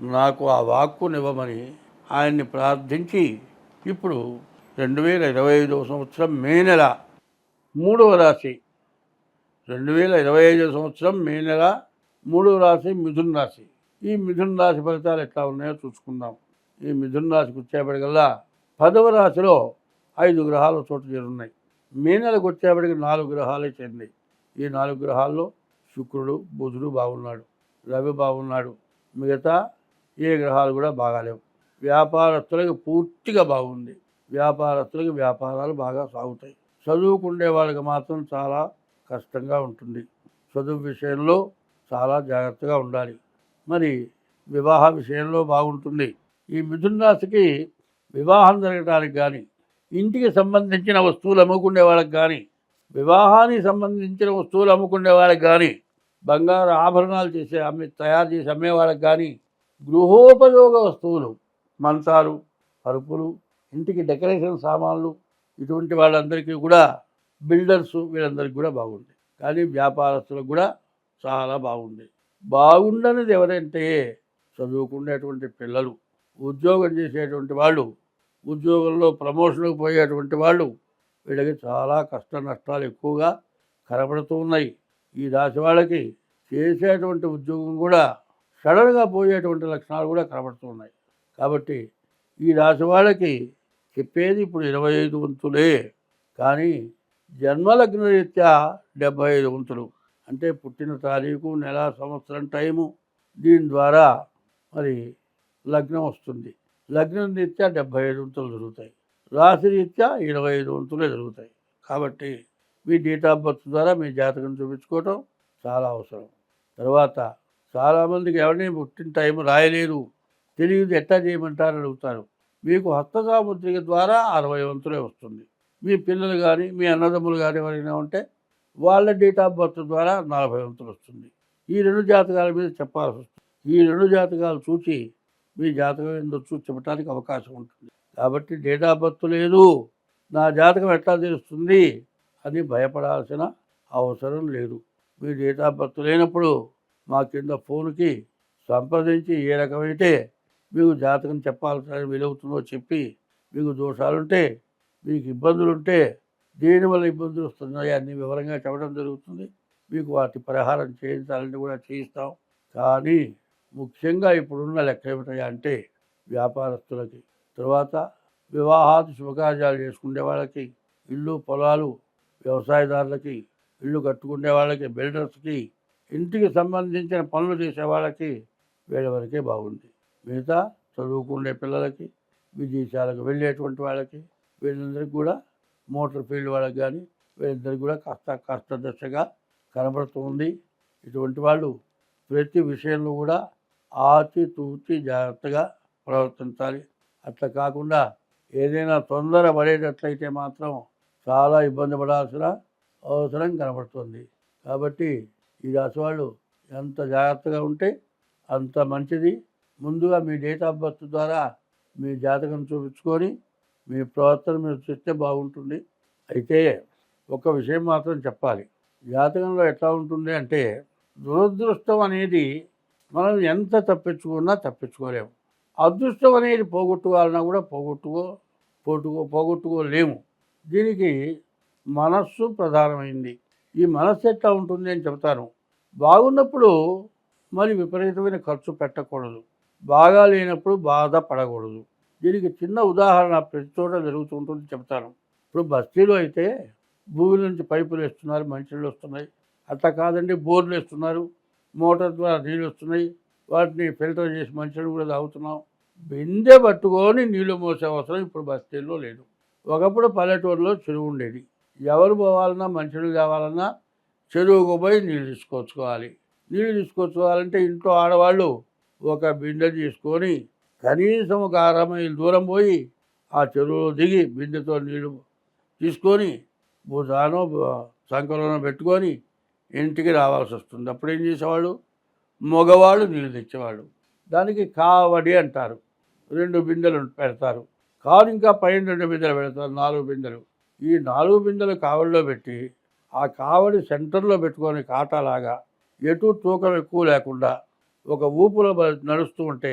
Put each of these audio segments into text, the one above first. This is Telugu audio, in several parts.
నాకు ఆ వాక్కునివ్వమని ఆయన్ని ప్రార్థించి ఇప్పుడు రెండు వేల ఇరవై ఐదవ సంవత్సరం మే నెల మూడవ రాశి. రెండు వేల ఇరవై ఐదవ సంవత్సరం మే నెల మూడవ రాశి మిథున్ రాశి. ఈ మిథున్ రాశి ఫలితాలు ఎట్లా ఉన్నాయో చూసుకుందాం. ఈ మిథున్ రాశికి వచ్చేప్పటికల్లా పదవ రాశిలో ఐదు గ్రహాలు చోటు చేరున్నాయి. మే నెలకు వచ్చేప్పటికి నాలుగు గ్రహాలే చెంది ఈ నాలుగు గ్రహాల్లో శుక్రుడు బుధుడు బాగున్నాడు. రవి బాగున్నాడు. మిగతా ఏ గ్రహాలు కూడా బాగాలేవు. వ్యాపారస్తులకు పూర్తిగా బాగుంది. వ్యాపారస్తులకు వ్యాపారాలు బాగా సాగుతాయి. చదువుకుండే వాళ్ళకి మాత్రం చాలా కష్టంగా ఉంటుంది. చదువు విషయంలో చాలా జాగ్రత్తగా ఉండాలి. మరి వివాహ విషయంలో బాగుంటుంది. ఈ మిథున రాశికి వివాహం జరగడానికి కానీ ఇంటికి సంబంధించిన వస్తువులు అమ్ముకునే వాళ్ళకి కానీ వివాహానికి సంబంధించిన వస్తువులు అమ్ముకునే వాళ్ళకి కానీ బంగారు ఆభరణాలు చేసే అమ్మి తయారు చేసి అమ్మే వాళ్ళకి కానీ గృహోపయోగ వస్తువులు మంచాలు పరుపులు ఇంటికి డెకరేషన్ సామాన్లు ఇటువంటి వాళ్ళందరికీ కూడా బిల్డర్స్ వీళ్ళందరికీ కూడా బాగుంది. కానీ వ్యాపారస్తులకు కూడా చాలా బాగుంది. బాగుండనిది ఎవరంటే చదువుకునేటువంటి పిల్లలు ఉద్యోగం చేసేటువంటి వాళ్ళు ఉద్యోగంలో ప్రమోషన్కి పోయేటువంటి వాళ్ళు వీళ్ళకి చాలా కష్ట నష్టాలు ఎక్కువగా కనబడుతూ ఉన్నాయి. ఈ రాశి వాళ్ళకి చేసేటువంటి ఉద్యోగం కూడా సడన్గా పోయేటువంటి లక్షణాలు కూడా కనబడుతున్నాయి. కాబట్టి ఈ రాశి వాళ్ళకి చెప్పేది ఇప్పుడు ఇరవై ఐదు వంతులే. కానీ జన్మలగ్న రీత్యా డెబ్భై ఐదు వంతులు. అంటే పుట్టిన తారీఖు నెల సంవత్సరం టైము. దీని ద్వారా మరి లగ్నం వస్తుంది. లగ్నం రీత్యా డెబ్బై ఐదు వంతులు జరుగుతాయి. రాశి రీత్యా ఇరవై ఐదు వంతులే జరుగుతాయి. కాబట్టి మీ డేట్ ఆఫ్ బర్త్ ద్వారా మీ జాతకం చూపించుకోవటం చాలా అవసరం. తర్వాత చాలామందికి ఎవరిని పుట్టిన టైం రాయలేదు తెలియదు ఎట్లా చేయమంటారని అడుగుతారు. మీకు హస్తసాముద్రిక ద్వారా అరవై వంతులే వస్తుంది. మీ పిల్లలు కానీ మీ అన్నదమ్ములు కానీ ఎవరైనా ఉంటే వాళ్ళ డేట్ ఆఫ్ బర్త్ ద్వారా నలభై వంతులు వస్తుంది. ఈ రెండు జాతకాల మీద చెప్పాల్సి వస్తుంది. ఈ రెండు జాతకాలు చూసి మీ జాతకం ఎందుకు చెప్పడానికి అవకాశం ఉంటుంది. కాబట్టి డేట్ ఆఫ్ బర్త్ లేదు. నా జాతకం ఎట్లా తెలుస్తుంది అని భయపడాల్సిన అవసరం లేదు. మీ డేట్ ఆఫ్ బర్త్ లేనప్పుడు మా కింద ఫోన్కి సంప్రదించి ఏ రకమైతే మీకు జాతకం చెప్పాల్సిన వీలవుతుందో చెప్పి మీకు దోషాలుంటే మీకు ఇబ్బందులుంటే దేనివల్ల ఇబ్బందులు వస్తున్నాయి అన్ని వివరంగా చెప్పడం జరుగుతుంది. మీకు వాటి పరిహారం చేయించాలని కూడా చేయిస్తాం. కానీ ముఖ్యంగా ఇప్పుడున్న లెక్క ఏమిటంటే అంటే వ్యాపారస్తులకి తర్వాత వివాహాది శుభకార్యాలు చేసుకునే వాళ్ళకి ఇల్లు పొలాలు వ్యవసాయదారులకి ఇల్లు కట్టుకునే వాళ్ళకి బిల్డర్స్కి ఇంటికి సంబంధించిన పనులు చేసే వాళ్ళకి వీళ్ళ వరకే బాగుంది. మిగతా చదువుకునే పిల్లలకి విదేశాలకు వెళ్ళేటువంటి వాళ్ళకి వీళ్ళందరికీ కూడా మోటార్ ఫీల్డ్ వాళ్ళకి కానీ వీళ్ళందరికీ కూడా కాస్త కష్ట దశగా కనబడుతుంది ఇటువంటి వాళ్ళు ప్రతి విషయంలో కూడా ఆచి తూచి జాగ్రత్తగా ప్రవర్తించాలి. అట్లా కాకుండా ఏదైనా తొందర పడేటట్లయితే మాత్రం చాలా ఇబ్బంది పడాల్సిన అవసరం కనబడుతుంది. కాబట్టి ఈ రాసి వాళ్ళు ఎంత జాగ్రత్తగా ఉంటే అంత మంచిది. ముందుగా మీ డేట్ ఆఫ్ బర్త్ ద్వారా మీ జాతకం చూపించుకొని మీ ప్రవర్తన మీరు చూస్తే బాగుంటుంది. అయితే ఒక విషయం మాత్రం చెప్పాలి. జాతకంలో ఎట్లా ఉంటుంది అంటే దురదృష్టం అనేది మనం ఎంత తప్పించుకున్నా తప్పించుకోలేము. అదృష్టం అనేది పోగొట్టుకోవాలన్నా కూడా పోగొట్టుకో పోగొట్టుకో పోగొట్టుకోలేము. దీనికి మనస్సు ప్రధానమైంది. ఈ మనస్సు ఎట్లా ఉంటుంది అని చెప్తాను. బాగున్నప్పుడు మరి విపరీతమైన ఖర్చు పెట్టకూడదు. బాగా లేనప్పుడు బాధ పడకూడదు. దీనికి చిన్న ఉదాహరణ ప్రతి చోట జరుగుతుంటుంది చెప్తాను. ఇప్పుడు బస్తీలో అయితే భూమి నుంచి పైపులు వేస్తున్నారు మంచినీళ్ళు వస్తున్నాయి. అట్లా కాదండి బోర్లు వేస్తున్నారు మోటార్ ద్వారా నీళ్ళు వస్తున్నాయి. వాటిని ఫిల్టర్ చేసి మంచినీళ్ళు కూడా తాగుతున్నాం. బిందె పట్టుకొని నీళ్ళు మోసే అవసరం ఇప్పుడు బస్తీల్లో లేదు. ఒకప్పుడు పల్లెటూరులో చెరువు ఉండేది. ఎవరు పోవాలన్నా మంచినీళ్ళు కావాలన్నా చెరువుకు పోయి నీళ్ళు తీసుకొచ్చుకోవాలి. నీళ్ళు తీసుకొచ్చుకోవాలంటే ఇంట్లో ఆడవాళ్ళు ఒక బిందె తీసుకొని కనీసం ఒక అర మైలు దూరం పోయి ఆ చెరువులో దిగి బిందెతో నీళ్ళు తీసుకొని భుజానో సంకలనం పెట్టుకొని ఇంటికి రావాల్సి వస్తుంది. అప్పుడు ఏం చేసేవాళ్ళు? మగవాళ్ళు నీళ్ళు తెచ్చేవాళ్ళు. దానికి కావడి అంటారు. రెండు బిందెలు పెడతారు. కారు ఇంకా పైన రెండు బిందెలు పెడతారు. నాలుగు బిందెలు. ఈ నాలుగు బిందెలు కావడిలో పెట్టి ఆ కావడి సెంటర్లో పెట్టుకొని కాటాలాగా ఎటు తూకం ఎక్కువ లేకుండా ఒక ఊపులో నడుస్తూ ఉంటే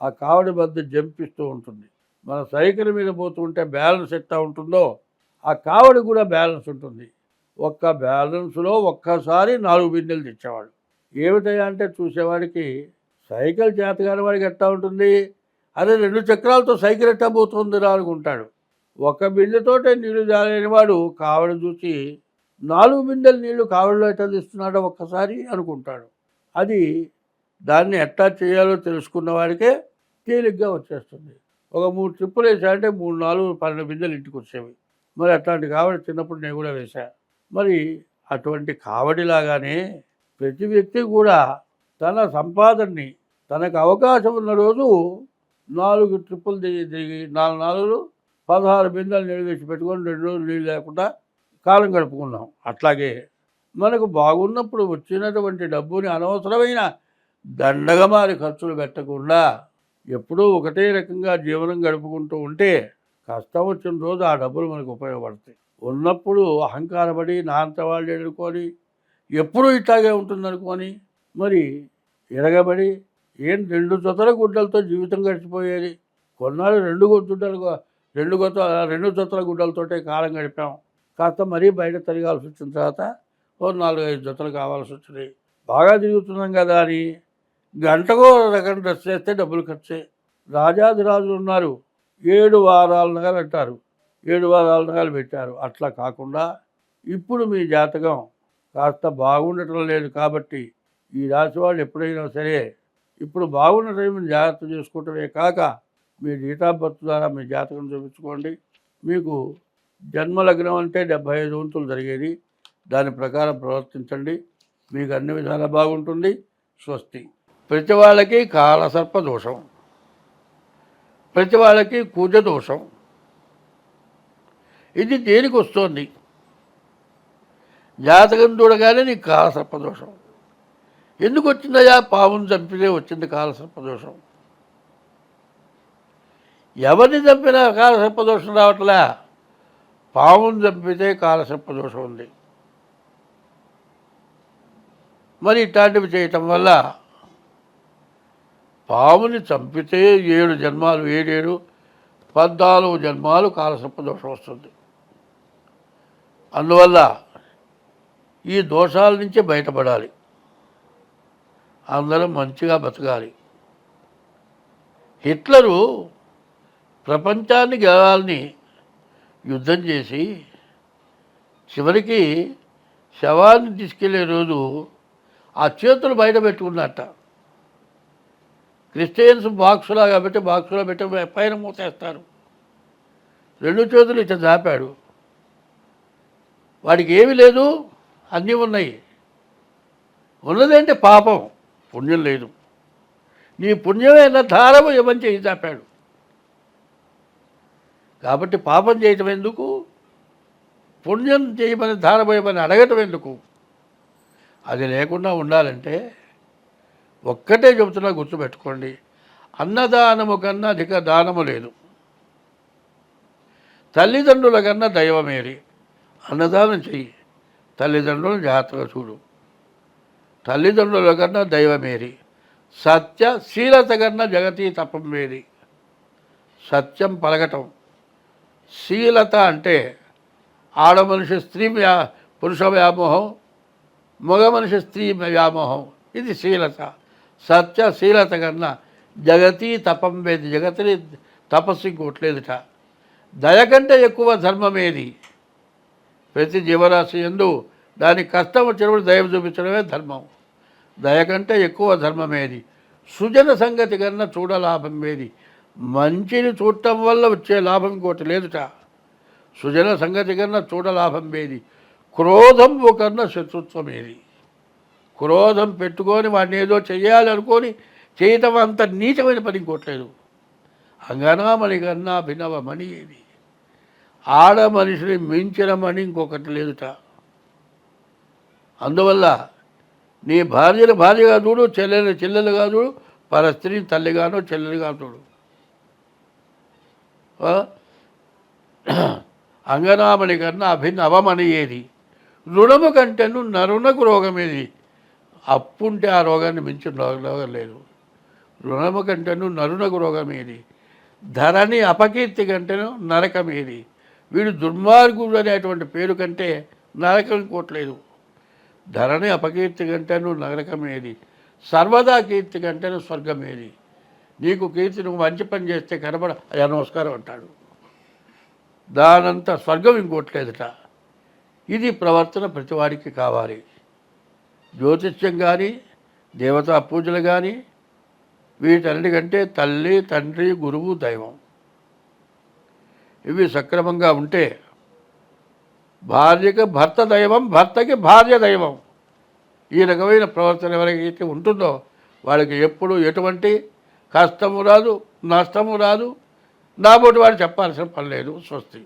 ఆ కావడి బద్ద జంపిస్తూ ఉంటుంది. మన సైకిల్ మీద పోతూ ఉంటే బ్యాలెన్స్ ఎట్లా ఉంటుందో ఆ కావడి కూడా బ్యాలెన్స్ ఉంటుంది. ఒక్క బ్యాలెన్స్లో ఒక్కసారి నాలుగు బిందెలు తెచ్చేవాడు. ఏమిటయ్యా అంటే చూసేవాడికి సైకిల్ చేతగాని వాడికి ఎట్లా ఉంటుంది? అదే రెండు చక్రాలతో సైకిల్ ఎట్టా పోతుంది రా అనుకుంటాడు. ఒక బిందెతోటే నీళ్ళు జాలేని వాడు కావడ చూసి నాలుగు బిందెలు నీళ్ళు కావడలో ఎట్లా తీస్తున్నాడో ఒక్కసారి అనుకుంటాడు. అది దాన్ని ఎట్లా చేయాలో తెలుసుకున్న వాడికే తేలిగ్గా వచ్చేస్తుంది. ఒక మూడు ట్రిప్పులు వేసాయంటే మూడు నాలుగు పన్నెండు బిందెలు ఇంటికి వచ్చేవి. మరి అట్లాంటి కావడి చిన్నప్పుడు నేను కూడా వేశా మరి అటువంటి కావడిలాగానే ప్రతి వ్యక్తి కూడా తన సంపాదనని తనకు అవకాశం ఉన్న రోజు నాలుగు ట్రిప్పులు దిగి దిగి నాలుగు నాలుగు పదహారు బిందెలు నీళ్ళు తెచ్చి పెట్టుకొని రెండు రోజులు నీళ్ళు లేకుండా కాలం గడుపుకున్నాం. అట్లాగే మనకు బాగున్నప్పుడు వచ్చినటువంటి డబ్బుని అనవసరమైన దండగమారి ఖర్చులు పెట్టకుండా ఎప్పుడూ ఒకటే రకంగా జీవనం గడుపుకుంటూ ఉంటే కష్టం వచ్చిన రోజు ఆ డబ్బులు మనకు ఉపయోగపడతాయి. ఉన్నప్పుడు అహంకారపడి నాంత వాళ్ళు ఎదుర్కొని ఎప్పుడూ ఇట్లాగే ఉంటుందనుకొని మరి ఎరగబడి ఏం రెండు జతల గుడ్డలతో జీవితం గడిచిపోయేది? కొన్నాళ్ళు రెండు గుడ్డలు రెండు గొత్త రెండు జతల గుడ్డలతోటే కాలం గడిపాం. కాస్త మరీ బయట తిరగాల్సి వచ్చిన తర్వాత ఓ నాలుగు ఐదు జతలు కావాల్సి వచ్చినాయి బాగా తిరుగుతున్నాం కదా అని గంటకో రకం డ్రెస్ చేస్తే డబ్బులు ఖర్చే. రాజాదిరాజులు ఉన్నారు. ఏడు వారాల నగలు అంటారు. ఏడు వారాల నగలు పెట్టారు. అట్లా కాకుండా ఇప్పుడు మీ జాతకం కాస్త బాగుండటం లేదు కాబట్టి ఈ రాశి వాళ్ళు ఎప్పుడైనా సరే ఇప్పుడు బాగున్న టైం జాగ్రత్త చేసుకోవటమే కాక మీ డేట్ ఆఫ్ బర్త్ ద్వారా మీ జాతకం చూపించుకోండి. మీకు జన్మలగ్నం అంటే డెబ్భై ఐదు వంతులు జరిగేది. దాని ప్రకారం ప్రవర్తించండి. మీకు అన్ని విధాలా బాగుంటుంది. స్వస్తి. ప్రతి వాళ్ళకి కాలసర్ప దోషం. ప్రతి వాళ్ళకి కూజ దోషం. ఇది దేనికి వస్తుంది? జాతకం చూడగానే నీకు కాలసర్ప దోషం. ఎందుకు వచ్చిందయ్యా? పావును చంపితే వచ్చింది కాలసర్ప దోషం. ఎవరిని చంపినా కాలసర్ప దోషం రావట్లే. పాముని చంపితే కాలసర్ప దోషం ఉంది. మరి ఇట్లాంటివి చేయటం వల్ల పాముని చంపితే ఏడు జన్మాలు ఏడేడు పద్నాలుగు జన్మాలు కాలసర్ప దోషం వస్తుంది. అందువల్ల ఈ దోషాల నుంచి బయటపడాలి. అందరం మంచిగా బతకాలి. హిట్లరు ప్రపంచాన్ని గెలవాలని యుద్ధం చేసి చివరికి శవాన్ని తీసుకెళ్ళే రోజు ఆ చేతులు బయట పెట్టుకున్నట్ట. క్రిస్టియన్స్ బాక్సులా కాబట్టి బాక్సులో పెట్టి పైన మూతేస్తారు రెండు చేతులు ఇట్లా దాపాడు. వాడికి ఏమీ లేదు అన్నీ ఉన్నాయి. ఉన్నదంటే పాపం పుణ్యం లేదు. నీ పుణ్యమైన ధారము ఏమని చేసి చాపాడు కాబట్టి పాపం చేయటం ఎందుకు? పుణ్యం చేయమని ధారపోయమని అడగటం ఎందుకు? అది లేకుండా ఉండాలంటే ఒక్కటే చెబుతున్నా గుర్తుపెట్టుకోండి. అన్నదానము కన్నా అధిక దానము లేదు. తల్లిదండ్రుల కన్నా దైవమేరి అన్నదానం చెయ్యి. తల్లిదండ్రులను జాగ్రత్తగా చూడు. తల్లిదండ్రుల కన్నా దైవమేరి సత్య శీలత కన్నా జగతి తపం వేరి సత్యం పలకటం. శీలత అంటే ఆడ మనిషి స్త్రీ వ్యా పురుష వ్యామోహం మగ మనిషి స్త్రీ వ్యామోహం. ఇది శీలత. సత్య శీలత కన్నా జగతి తపం వేది. జగతిని తపస్సు ఇంకోట్లేదుట. దయ కంటే ఎక్కువ ధర్మమేది? ప్రతి జీవరాశి ఎందు దానికి కష్టం వచ్చినప్పుడు దయ చూపించడమే ధర్మం. దయ కంటే ఎక్కువ ధర్మమేది? సుజన సంగతి కన్నా చూడలాభం ఏది మంచిని చూడటం వల్ల వచ్చే లాభం ఇంకోటి లేదుట. సుజన సంగతి కన్నా చూడ లాభం ఏది క్రోధం కన్నా శత్రుత్వం ఏది క్రోధం పెట్టుకొని వాడిని ఏదో చేయాలనుకొని చేయటం అంత నీచమైన పని ఇంకోట్లేదు అంగనామణి కన్నా భిన్నవమణి ఏది ఆడ మనిషిని మించిన మణి ఇంకొకటి లేదుట. అందువల్ల నీ భార్యను భార్యగా చూడు చెల్లెలు చెల్లెలుగా చూడు పర స్త్రీని తల్లిగానో చెల్లెలుగా చూడు. అంగనామణి కన్నా అభిన్న ఏది రుణము కంటేను నరుణకు రోగం ఏది అప్పుంటే ఆ రోగాన్ని మించిన రోగం లేదు. రుణము కంటేను నరునకు రోగం ఏది ధరని అపకీర్తి కంటేను నరకం ఏది వీడు దుర్మార్గుడు అనేటువంటి పేరు కంటే నరకం కోట్లేదు. ధరణి అపకీర్తి కంటేను నరకమేది. ఏది సర్వదా కీర్తి కంటేను స్వర్గం ఏది నీకు కీర్తి నువ్వు మంచి పని చేస్తే కనబడ అయ్యా నమస్కారం అంటాడు. దానంత స్వర్గం ఇంకోట్లేదట. ఇది ప్రవర్తన ప్రతివాడికి కావాలి. జ్యోతిష్యం కానీ దేవతా పూజలు కానీ వీటన్నిటికంటే తల్లి తండ్రి గురువు దైవం. ఇవి సక్రమంగా ఉంటే భార్యకి భర్త దైవం భర్తకి భార్య దైవం. ఈ రకమైన ప్రవర్తన ఎవరికైతే ఉంటుందో వాళ్ళకి ఎప్పుడు ఎటువంటి కష్టము రాదు నష్టము రాదు. నాబోటి వాడు చెప్పాల్సిన పని లేదు స్వస్తి.